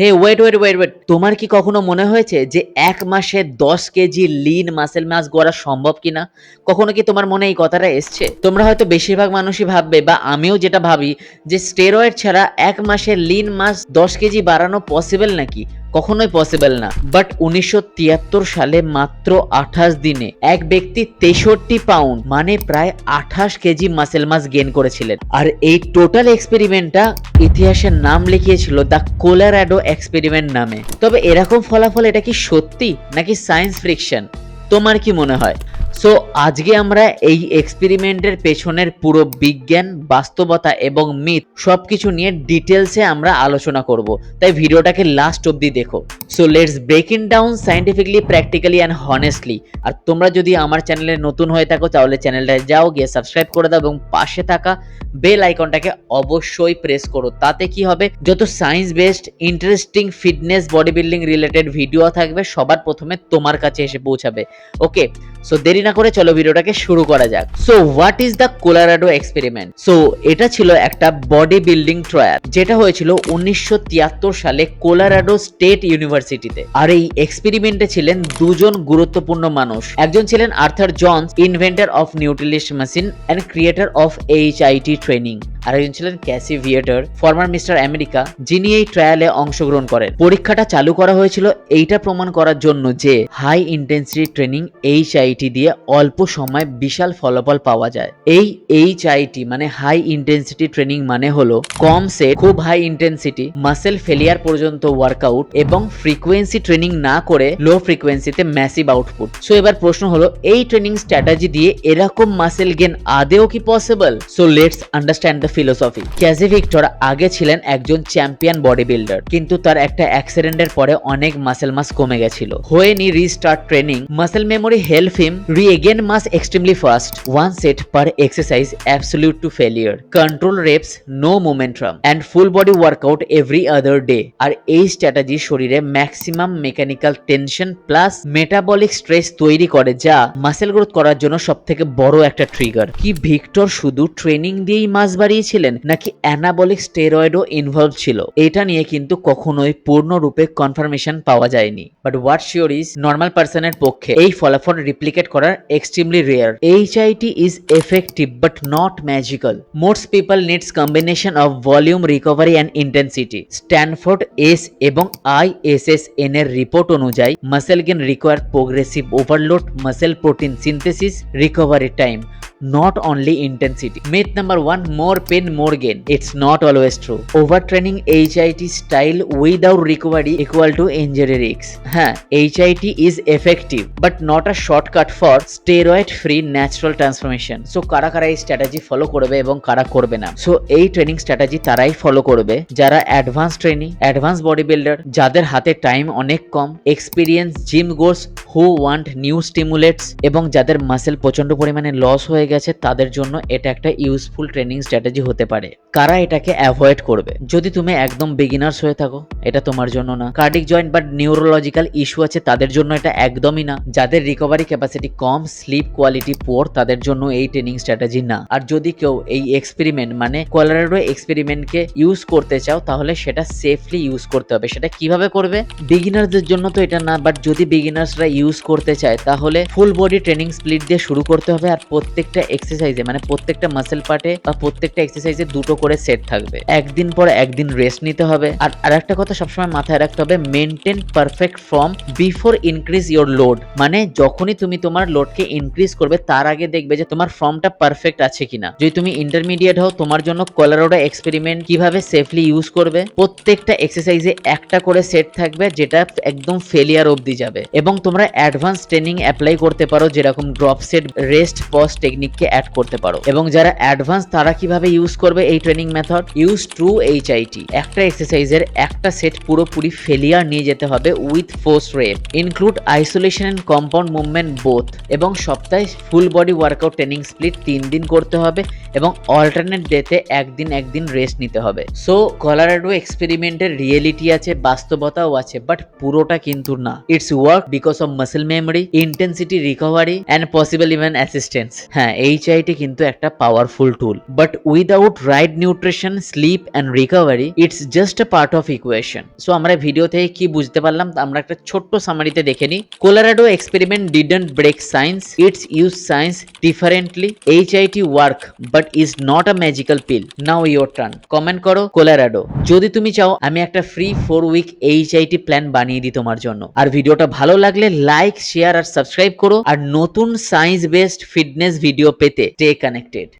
Hey wait wait wait wait তোমার কি কখনো মনে হয়েছে যে এক মাসে দশ কেজি লিন মাসেল মাস গড়া সম্ভব কিনা? কখনো কি তোমার মনে এই কথাটা এসছে? তোমরা হয়তো বেশিরভাগ মানুষই ভাববে, বা আমিও যেটা ভাবি, যে স্টেরয়েড ছাড়া এক মাসে লিন মাস দশ কেজি বাড়ানো পসিবল নাকি? কখনোই পসিবল না। বাট উনিশশো তিয়াত্তর সালে মাত্র আঠাশ দিনে এক ব্যক্তি তেষট্টি পাউন্ড মানে প্রায় আঠাশ কেজি মাসেল মাস গেন করেছিলেন। আর এই টোটাল এক্সপেরিমেন্টটা ইতিহাসের নাম লিখিয়েছিল দ্য কোলারাডো এক্সপেরিমেন্ট নামে। তবে এরকম ফলাফল এটা কি সত্যি নাকি সায়েন্স ফ্রিকশন তোমার কি মনে হয়? সো আজকে আমরা এই এক্সপেরিমেন্টের পেছনের পুরো বিজ্ঞান, বাস্তবতা এবং মিথ সবকিছু নিয়ে ডিটেলসে আমরা আলোচনা করব। তাই ভিডিওটাকে লাস্ট অবধি দেখো। So let's break in down scientifically practically and honestly আর তোমরা যদি আমার চ্যানেলে নতুন হয়ে থাকো, তাহলে চ্যানেলটায় যাও, গিয়ে সাবস্ক্রাইব করে দাও এবং পাশে থাকা বেল আইকনটাকে অবশ্যই প্রেস করো। তাতে কি হবে? যত science based interesting fitness body building related video থাকবে, সবার প্রথমে তোমার কাছে এসে পৌঁছাবে। ওকে সো দেরি না করে চলো ভিডিওটাকে শুরু করা যাক। So what is the Colorado experiment so এটা ছিল একটা বডি বিল্ডিং ট্রায়াল যেটা হয়েছিল উনিশশো তিয়াত্তর সালে কোলারাডো স্টেট ইউনিভার্সিটিতে আর এই এক্সপেরিমেন্টে ছিলেন দুজন গুরুত্বপূর্ণ মানুষ। একজন ছিলেন Arthur Jones inventor of Nautilus machine and creator of H training আর একজন ছিলেন Casey Viator former Mister America যিনি এই ট্রায়ালে অংশগ্রহণ করেন। পরীক্ষাটা চালু করা হয়েছিল, এইটা প্রমাণ করার জন্য যে হাই ইন্টেন্সিটি ট্রেনিং এইচ দিয়ে অল্প সময় বিশাল ফলাফল পাওয়া যায়। এই এইচ আইটি মানে হাই ইন্টেন্সিটি ট্রেনিং মানে হলো কম সেট খুব হাই ইন্টেন্সিটি মাসেল ফেলিয়ার পর্যন্ত ওয়ার্কআউট এবং ফ্রিকোয়েন্সি ট্রেনিং না করে লো ফ্রিকোয়েন্সিতে ম্যাসিভ আউটপুট সো এবার প্রশ্ন হলো, এই ট্রেনিং স্ট্র্যাটেজি দিয়ে এরকম মাসেল গেন আদেও কি possible so let's understand the philosophy Casey Viator আগে ছিলেন একজন চ্যাম্পিয়ন বডি বিল্ডার কিন্তু তার একটা অ্যাক্সিডেন্টের পরে অনেক মাসেল মাস কমে গেছিল। When he restart training muscle memory help him regain mass extremely fast one set per exercise absolute to failure control reps no momentum and full body workout every other day আর এই strategy শরীরে maximum mechanical tension plus metabolic stress তৈরি করে যা muscle growth করার জন্য সব থেকে বড় একটা ট্রিগার কি ভিক্টর শুধু ট্রেনিং দিয়েই মাস বাড়িয়েছিলেন, নাকি অ্যানাবলিক স্টেরয়েডও ইনভলভ ছিল? এটা নিয়ে কিন্তু কখনোই পূর্ণরূপে কনফার্মেশন পাওয়া যায়নি। But what sure is normal পার্সনের পক্ষে এই ফলাফল রিপ্লিকেট করার extremely rare HIT is effective but not magical most people needs combination of volume recovery and intensity Stanford S এবং আইএসএসএন এর রিপোর্ট অনুযায়ী muscle gain require progressive overload muscle protein synthesis recovery time not only intensity. Myth number one more pain, more gain. It's not always true. Overtraining HIT style without recovery equal to injury risks. হ্যাঁ HIT is effective but not a shortcut for steroid free natural transformation. So কারা কারা এই strategy follow করবে এবং কারা করবে না so এই ট্রেনিং স্ট্র্যাটেজি তারাই ফলো করবে যারা advance training advance body builder যাদের হাতে টাইম অনেক কম experience gym goers who want new stimulates এবং যাদের মাসেল প্রচণ্ড পরিমাণে লস হয়ে গেছে, তাদের জন্য এটা একটা ইউজফুল ট্রেনিং স্ট্র্যাটেজি হতে পারে। কারা এটাকে অ্যাভয়েড করবে? যদি তুমি একদম বিগিনার্স হয়ে থাকো, এটা তোমার জন্য না। কার্ডিক জয়েন্ট বা নিউরোলজিক্যাল ইস্যু আছে, তাদের জন্য এটা একদমই না। যাদের রিকভারি ক্যাপাসিটি কম স্লিপ কোয়ালিটি পোর তাদের জন্য এই ট্রেনিং স্ট্র্যাটেজি না। আর যদি কেউ এই এক্সপেরিমেন্ট মানে কোলারেডো এক্সপেরিমেন্টকে ইউজ করতে চাও, তাহলে সেটা সেফলি ইউজ করতে হবে। সেটা কীভাবে করবে? বিগিনারদের জন্য তো এটা না বাট যদি বিগিনার্সরা ইউজ করতে চায়, তাহলে ফুল বডি ট্রেনিং স্প্লিট দিয়ে শুরু করতে হবে। আর প্রত্যেকটা এক্সারসাইজে মানে প্রত্যেকটা মাসেল পার্টে বা প্রত্যেকটা এক্সারসাইজে দুটো করে সেট থাকবে। একদিন পর একদিন রেস্ট নিতে হবে। আর আরেকটা কথা সবসময় মাথায় রাখতে হবে maintain perfect form before increase your load মানে যখনই তুমি তোমার লোডকে ইনক্রিজ করবে, তার আগে দেখবে যে তোমার ফর্মটা পারফেক্ট আছে কিনা। যদি তুমি ইন্টারমিডিয়েট হও, তোমার জন্য কলারোডা এক্সপেরিমেন্ট কীভাবে সেফলি ইউজ করবে? প্রত্যেকটা এক্সারসাইজে একটা করে সেট থাকবে, যেটা একদম ফেলিয়ার অবধি যাবে। এবং তোমরা অ্যাডভান্স ট্রেনিং অ্যাপ্লাই করতে পারো, যেরকম ড্রপ সেট রেস্ট পজ টেকনিককে অ্যাড করতে পারো। এবং যারা অ্যাডভান্স তারা কীভাবে ইউজ করবে এই training method use true HIT একটা এক্সারসাইজের একটা সেট পুরোপুরি ফেলিয়ার নিয়ে যেতে হবে with force rep include isolation and compound movement both এবং সপ্তাহে full body workout training split তিন দিন করতে হবে এবং অল্টারনেট ডেতে একদিন একদিন রেস্ট নিতে হবে। সো কলারাডো এক্সপেরিমেন্টের রিয়েলিটি আছে, বাস্তবতাও আছে বাট পুরোটা কিন্তু না। It's work because of muscle memory intensity recovery and possible even assistance হ্যাঁ এইচআইটি কিন্তু একটা powerful tool but without right nutrition sleep and recovery it's just a part of equation so আমরা video থেকে কি বুঝতে পারলাম? আমরা একটা ছোট্ট সামারিতে দেখে নিই। Colorado experiment didn't break science it's use science differently HIT work but is not a magical pill now your turn comment করো কোলারাডো যদি তুমি চাও, আমি একটা free four week HIT plan বানিয়ে দিই তোমার জন্য। আর ভিডিওটা ভালো লাগলে লাইক শেয়ার আর সাবস্ক্রাইব করো। আর নতুন সায়েন্স বেসড ফিটনেস ভিডিও পেতে স্টে কানেক্টেড